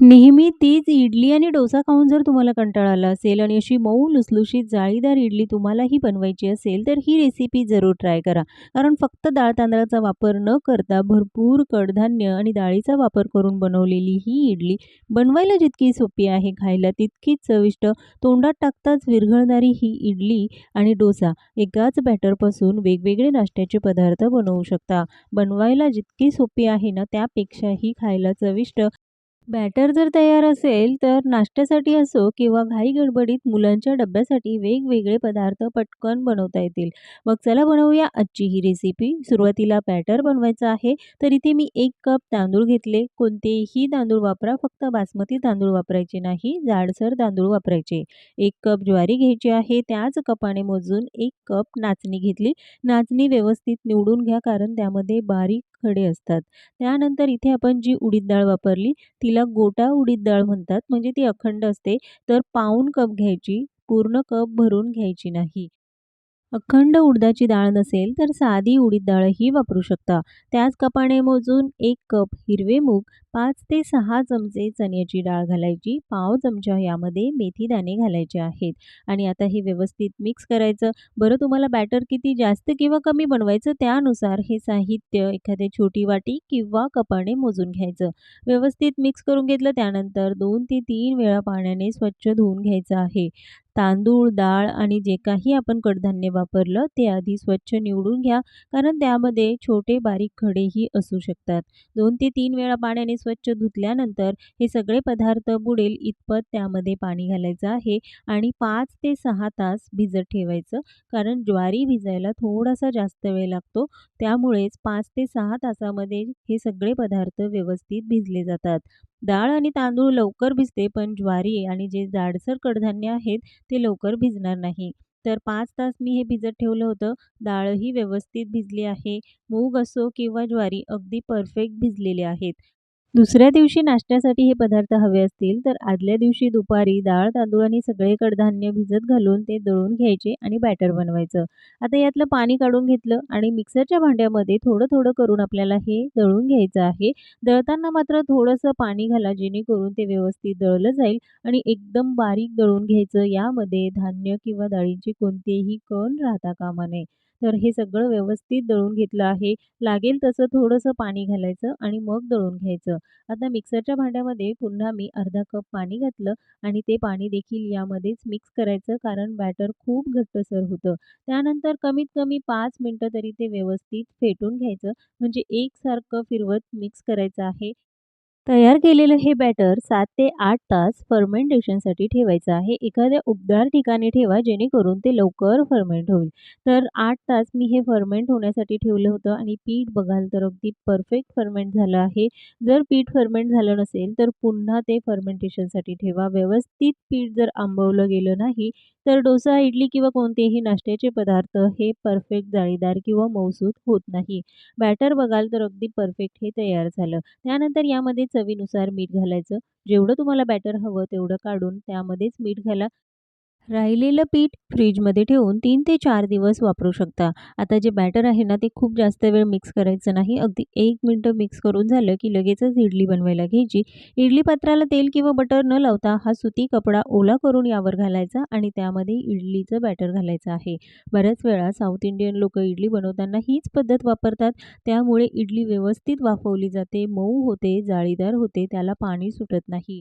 नेहमी तीच इडली आणि डोसा खाऊन जर तुम्हाला कंटाळा आला असेल आणि अशी मऊ लुसलुशीत जाळीदार इडली तुम्हालाही बनवायची असेल, तर ही रेसिपी जरूर ट्राय करा. कारण फक्त डाळ तांदळाचा वापर न करता भरपूर कडधान्य आणि डाळीचा वापर करून बनवलेली ही इडली बनवायला जितकी सोपी आहे, खायला तितकीच चविष्ट. तोंडात टाकताच विरघळणारी ही इडली आणि डोसा एकाच बॅटरपासून वेगवेगळे नाश्त्याचे पदार्थ बनवू शकता. बनवायला जितकी सोपी आहे ना, त्यापेक्षाही खायला चविष्ट. बॅटर जर तयार असेल, तर नाश्त्यासाठी असो किंवा घाई-गडबडीत मुलांच्या डब्यासाठी वेगवेगळे पदार्थ पटकन बनवता येतील. मग चला बनवूया आजची ही रेसिपी. सुरुवातीला बॅटर बनवायचं आहे, तर इथे मी एक कप तांदूळ घेतले. कोणतेही तांदूळ वापरा, फक्त बासमती तांदूळ वापरायचे नाही, जाडसर तांदूळ वापरायचे. एक कप ज्वारी घ्यायची आहे, त्याच कपाने मोजून एक कप नाचणी घेतली. नाचणी व्यवस्थित निवडून घ्या, कारण त्यामध्ये बारीक खडे असतात. त्यानंतर इथे आपण जी उडीद डाळ वापरली, तिला गोटा उडीद डाळ म्हणतात, म्हणजे ती अखंड असते. तर पाऊण कप घ्यायची, पूर्ण कप भरून घ्यायची नाही. अखंड उडदाची डाळ नसेल, तर साधी उडीद डाळही वापरू शकता. त्याच कपाने मोजून एक कप हिरवे मूग, पाच ते सहा चमचे चण्याची डाळ घालायची, पाव चमचा यामध्ये मेथी दाणे घालायचे आहेत आणि आता हे व्यवस्थित मिक्स करायचं. बरं तुम्हाला बॅटर किती जास्त किंवा कमी बनवायचं त्यानुसार हे साहित्य एखाद्या छोटी वाटी किंवा कपाने मोजून घ्यायचं. व्यवस्थित मिक्स करून घेतलं त्यानंतर दोन ते तीन वेळा पाण्याने स्वच्छ धुवून घ्यायचं आहे. तांदूळ, डाळ आणि जे काही आपण कडधान्य वापरलं ते आधी स्वच्छ निवडून घ्या, कारण त्यामध्ये छोटे बारीक खडेही असू शकतात. दोन ते तीन वेळा पाण्याने स्वच्छ धुतल्यानंतर हे सगळे पदार्थ बुडेल इतपत त्यामध्ये पाणी घालायचं आहे आणि पाच ते सहा तास भिजत ठेवायचं. कारण ज्वारी भिजायला थोडासा जास्त वेळ लागतो, त्यामुळेच पाच ते सहा तासामध्ये हे सगळे पदार्थ व्यवस्थित भिजले जातात. डाळ आणि तांदूळ लवकर भिजते, पण ज्वारी आणि जे जाडसर कडधान्य आहेत, ते लवकर भिजणार नाही. तर पाच तास मी हे भिजत ठेवलं होतं. डाळही व्यवस्थित भिजली आहे. मूग असो किंवा ज्वारी अगदी परफेक्ट भिजलेले आहेत. दुसऱ्या दिवशी नाश्त्यासाठी हे पदार्थ हवे असतील, तर आदल्या दिवशी दुपारी डाळ, तांदूळ आणि सगळे कडधान्य भिजत घालून ते दळून घ्यायचे आणि बॅटर बनवायचं. आता यातलं पाणी काढून घेतलं आणि मिक्सरच्या भांड्यामध्ये थोडं-थोडं करून आपल्याला हे दळून घ्यायचं आहे. दळताना मात्र थोडंसं पाणी घाला, जेणेकरून ते व्यवस्थित दळलं जाईल आणि एकदम बारीक दळून घ्यायचं. यामध्ये धान्य किंवा डाळींचे कोणतेही कण राहता कामा नये. तर हे सगळं व्यवस्थित दळून घेतलं आहे. लागेल तसं थोडंसं पाणी घालायचं आणि मग दळून घ्यायचं. आता मिक्सरच्या भांड्यामध्ये पुन्हा मी अर्धा कप पाणी घातलं आणि ते पाणी देखील यामध्येच मिक्स करायचं, कारण बॅटर खूप घट्टसर होतं. त्यानंतर कमीत कमी पाच मिनटं तरी ते व्यवस्थित फेटून घ्यायचं, म्हणजे एकसारखं फिरवत मिक्स करायचं आहे. तयार केलेलं हे बॅटर सात ते आठ तास फर्मेंटेशनसाठी ठेवायचं आहे. एखाद्या उबदार ठिकाणी ठेवा, जेणेकरून ते लवकर फर्मेंट होईल. तर आठ तास मी हे फर्मेंट होण्यासाठी ठेवलं होतं आणि पीठ बघाल तर अगदी परफेक्ट फर्मेंट झालं आहे. जर पीठ फर्मेंट झालं नसेल, तर पुन्हा ते फर्मेंटेशनसाठी ठेवा. व्यवस्थित पीठ जर आंबवलं गेलं नाही, तर डोसा, इडली किंवा कोणतेही नाश्त्याचे पदार्थ हे परफेक्ट जाळीदार किंवा मौसूद होत नाही. बॅटर बघाल तर अगदी परफेक्ट हे तयार झालं. त्यानंतर यामध्ये चवीनुसार मीठ घालायचं. जेवढं तुम्हाला बॅटर हवं तेवढं काढून त्यामध्येच मीठ घाला. राहिलेलं पीठ फ्रीजमध्ये ठेवून तीन ते चार दिवस वापरू शकता. आता जे बॅटर आहे ना, ते खूप जास्त वेळ मिक्स करायचं नाही. अगदी एक मिनटं मिक्स करून झालं, की लगेचच इडली बनवायला घ्यायची. इडली पात्राला तेल किंवा बटर न लावता हा सुती कपडा ओला करून यावर घालायचा आणि त्यामध्ये इडलीचं बॅटर घालायचं आहे. बऱ्याच वेळा साऊथ इंडियन लोक इडली बनवताना हीच पद्धत वापरतात. त्यामुळे इडली व्यवस्थित वाफवली जाते, मऊ होते, जाळीदार होते, त्याला पाणी सुटत नाही.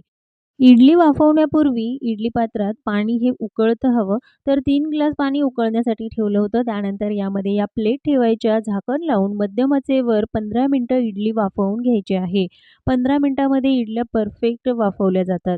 इडली वाफवण्यापूर्वी इडली पात्रात पाणी हे उकळतं हवं. तर तीन ग्लास पाणी उकळण्यासाठी ठेवलं होतं. त्यानंतर यामध्ये या प्लेट ठेवायच्या, झाकण लावून मध्यम आचेवर 15 मिनिटं इडली वाफवून घ्यायची आहे. पंधरा मिनटामध्ये इडल्या परफेक्ट वाफवल्या जातात.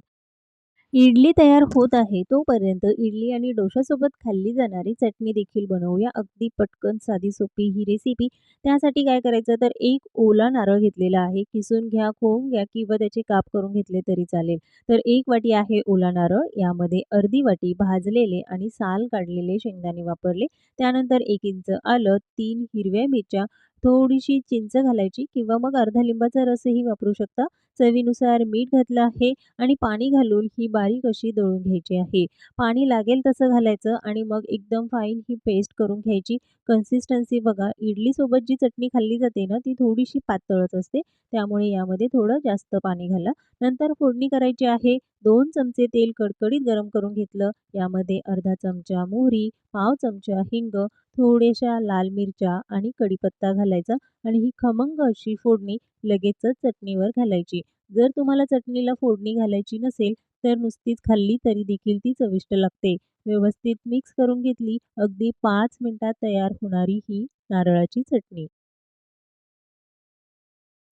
इडली तयार होत आहे, तोपर्यंत इडली आणि डोशासोबत खाल्ली जाणारी चटणी देखील बनवूया. अगदी पटकन, साधी, सोपी ही रेसिपी. त्यासाठी काय करायचं, तर एक ओला नारळ घेतलेला आहे. किसून घ्या, खोवून घ्या किंवा त्याचे काप करून घेतले तरी चालेल. तर एक वाटी आहे ओला नारळ. यामध्ये अर्धी वाटी भाजलेले आणि साल काढलेले शेंगदाणे वापरले. त्यानंतर एक इंच आलं, तीन हिरव्या मिरच्या, थोडीशी चिंच घालायची किंवा मग अर्धा लिंबाचा रसही वापरू शकता. चवीनुसार मीठ घातलं आहे आणि पाणी घालून ही बारीक अशी दळून घ्यायची आहे. पाणी लागेल तसं घालायचं आणि मग एकदम फाईन ही पेस्ट करून घ्यायची. कन्सिस्टन्सी बघा इडलीसोबत जी चटणी खाल्ली जाते ना, ती थोडीशी पातळच असते. त्यामुळे यामध्ये थोडं जास्त पाणी घाला. नंतर फोडणी करायची आहे. दोन चमचे तेल कडकडीत गरम करून घेतलं. यामध्ये अर्धा चमचा मोहरी, पाव चमचा हिंग, थोड्याशा लाल मिरच्या आणि कढीपत्ता घालायचा आणि ही खमंग अशी फोडणी लगेचच चटणीवर घालायची. जर तुम्हाला चटणीला फोडणी घालायची नसेल, तर नुसतीच खाल्ली तरी देखील ती चविष्ट लागते. व्यवस्थित मिक्स करून घेतली. अगदी पाच मिनिटात तयार होणारी ही नारळाची चटणी.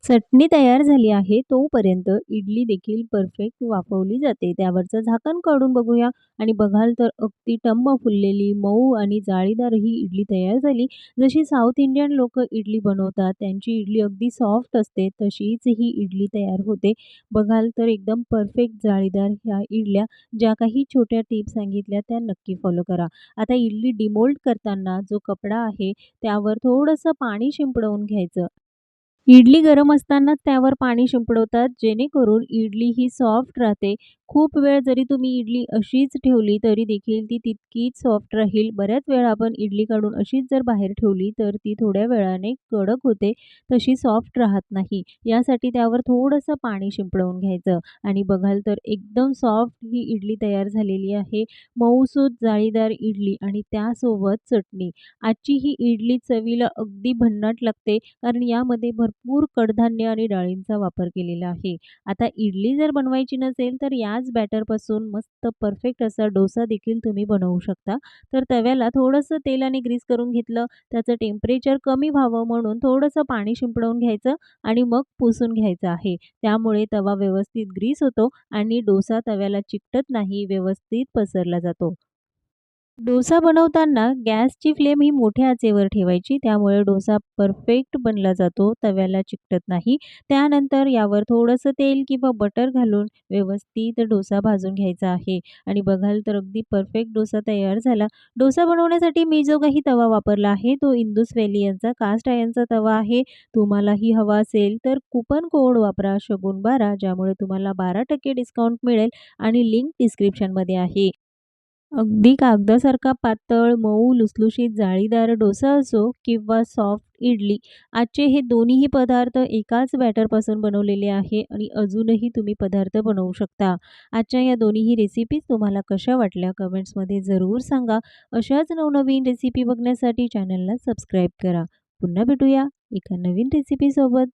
चटणी तयार झाली आहे तोपर्यंत इडली देखील परफेक्ट वाफवली जाते. त्यावरचं झाकण काढून बघूया आणि बघाल तर अगदी टम्म फुललेली, मऊ आणि जाळीदार ही इडली तयार झाली. जशी साऊथ इंडियन लोक इडली बनवतात, त्यांची इडली अगदी सॉफ्ट असते, तशीच ही इडली तयार होते. बघाल तर एकदम परफेक्ट जाळीदार ह्या इडल्या. ज्या काही छोट्या टिप्स सांगितल्या त्या नक्की फॉलो करा. आता इडली डिमोल्ड करताना जो कपडा आहे, त्यावर थोडंसं पाणी शिंपडवून घ्यायचं. इडली गरम असताना त्यावर पाणी शिंपडवतात, जेणेकरून इडली ही सॉफ्ट राहते. खूप वेळ जरी तुम्ही इडली अशीच ठेवली, तरी देखील ती तितकीच सॉफ्ट राहील. बऱ्याच वेळा आपण इडली काढून अशीच जर बाहेर ठेवली, तर ती थोड्या वेळाने कडक होते, तशी सॉफ्ट राहत नाही. यासाठी त्यावर थोडंसं पाणी शिंपडवून घ्यायचं आणि बघाल तर एकदम सॉफ्ट ही इडली तयार झालेली आहे. मऊसूत जाळीदार इडली आणि त्यासोबत चटणी. आजची ही इडली चवीला अगदी भन्नाट लागते, कारण यामध्ये भरपूर कडधान्य आणि डाळींचा वापर केलेला आहे. आता इडली जर बनवायची नसेल, तर या याच बॅटरपासून मस्त परफेक्ट असा डोसा देखील तुम्ही बनवू शकता. तर तव्याला थोडंसं तेलाने ग्रीस करून घेतलं. त्याचं टेम्परेचर कमी व्हावं म्हणून थोडंसं पाणी शिंपडवून घ्यायचं आणि मग पुसून घ्यायचं आहे. त्यामुळे तवा व्यवस्थित ग्रीस होतो आणि डोसा तव्याला चिकटत नाही, व्यवस्थित पसरला जातो. डोसा बनवताना गॅसची फ्लेम ही मोठ्या आचेवर ठेवायची. त्यामुळे डोसा परफेक्ट बनला जातो, तव्याला चिकटत नाही. त्यानंतर यावर थोडंसं तेल किंवा बटर घालून व्यवस्थित डोसा भाजून घ्यायचा आहे आणि बघाल तर अगदी परफेक्ट डोसा तयार झाला. डोसा बनवण्यासाठी मी जो काही तवा वापरला आहे, तो इंदूस व्हॅली यांचा कास्ट आयनचा तवा आहे. तुम्हालाही हवा असेल तर कुपन कोड वापरा शगुन12 ज्यामुळे तुम्हाला 12% डिस्काउंट मिळेल आणि लिंक डिस्क्रिप्शनमध्ये आहे. अगदी कागदासारखा पातळ, मऊ, लुसलुशीत, जाळीदार डोसा असो किंवा सॉफ्ट इडली, आजचे हे दोन्हीही पदार्थ एकाच बॅटरपासून बनवलेले आहे आणि अजूनही तुम्ही पदार्थ बनवू शकता. आजच्या या दोन्हीही रेसिपीज तुम्हाला कशा वाटल्या कमेंट्समध्ये जरूर सांगा. अशाच नवनवीन रेसिपी बघण्यासाठी चॅनलला सबस्क्राईब करा. पुन्हा भेटूया एका नवीन रेसिपीसोबत.